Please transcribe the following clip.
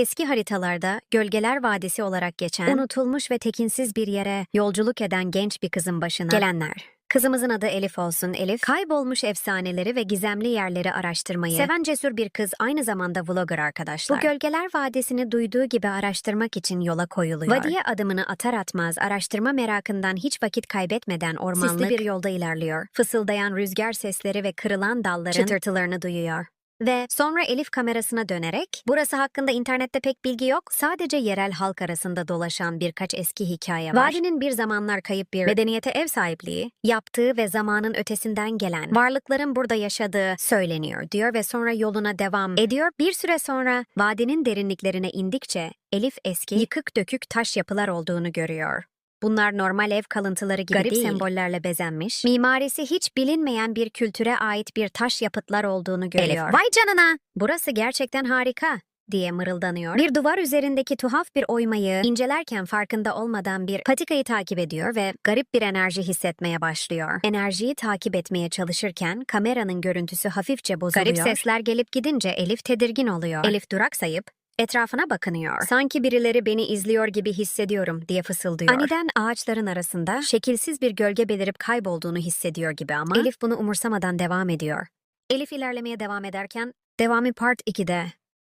Eski haritalarda Gölgeler Vadisi olarak geçen, unutulmuş ve tekinsiz bir yere yolculuk eden genç bir kızın başına gelenler. Kızımızın adı Elif olsun. Elif, kaybolmuş efsaneleri ve gizemli yerleri araştırmayı seven cesur bir kız aynı zamanda vlogger arkadaşlar. Bu Gölgeler Vadisi'ni duyduğu gibi araştırmak için yola koyuluyor. Vadiye adımını atar atmaz araştırma merakından hiç vakit kaybetmeden ormanlık Sisli bir yolda ilerliyor. Fısıldayan rüzgar sesleri ve kırılan dalların çıtırtılarını duyuyor. Ve sonra Elif kamerasına dönerek, burası hakkında internette pek bilgi yok, sadece yerel halk arasında dolaşan birkaç eski hikaye var. Vadinin bir zamanlar kayıp bir medeniyete ev sahipliği, yaptığı ve zamanın ötesinden gelen varlıkların burada yaşadığı söyleniyor diyor ve sonra yoluna devam ediyor. Bir süre sonra vadinin derinliklerine indikçe Elif eski, yıkık dökük taş yapılar olduğunu görüyor. Bunlar normal ev kalıntıları gibi Garip değil. sembollerle bezenmiş, mimarisi hiç bilinmeyen bir kültüre ait bir taş yapıtlar olduğunu görüyor. Elif, vay canına! Burası gerçekten harika diye mırıldanıyor. Bir duvar üzerindeki tuhaf bir oymayı incelerken farkında olmadan bir patikayı takip ediyor ve garip bir enerji hissetmeye başlıyor. Enerjiyi takip etmeye çalışırken kameranın görüntüsü hafifçe bozuluyor. Garip sesler gelip gidince Elif tedirgin oluyor. Elif duraksayıp etrafına bakınıyor. Sanki birileri beni izliyor gibi hissediyorum diye fısıldıyor. Aniden ağaçların arasında şekilsiz bir gölge belirip kaybolduğunu hissediyor gibi ama Elif bunu umursamadan devam ediyor. Elif ilerlemeye devam ederken devamı part 2'de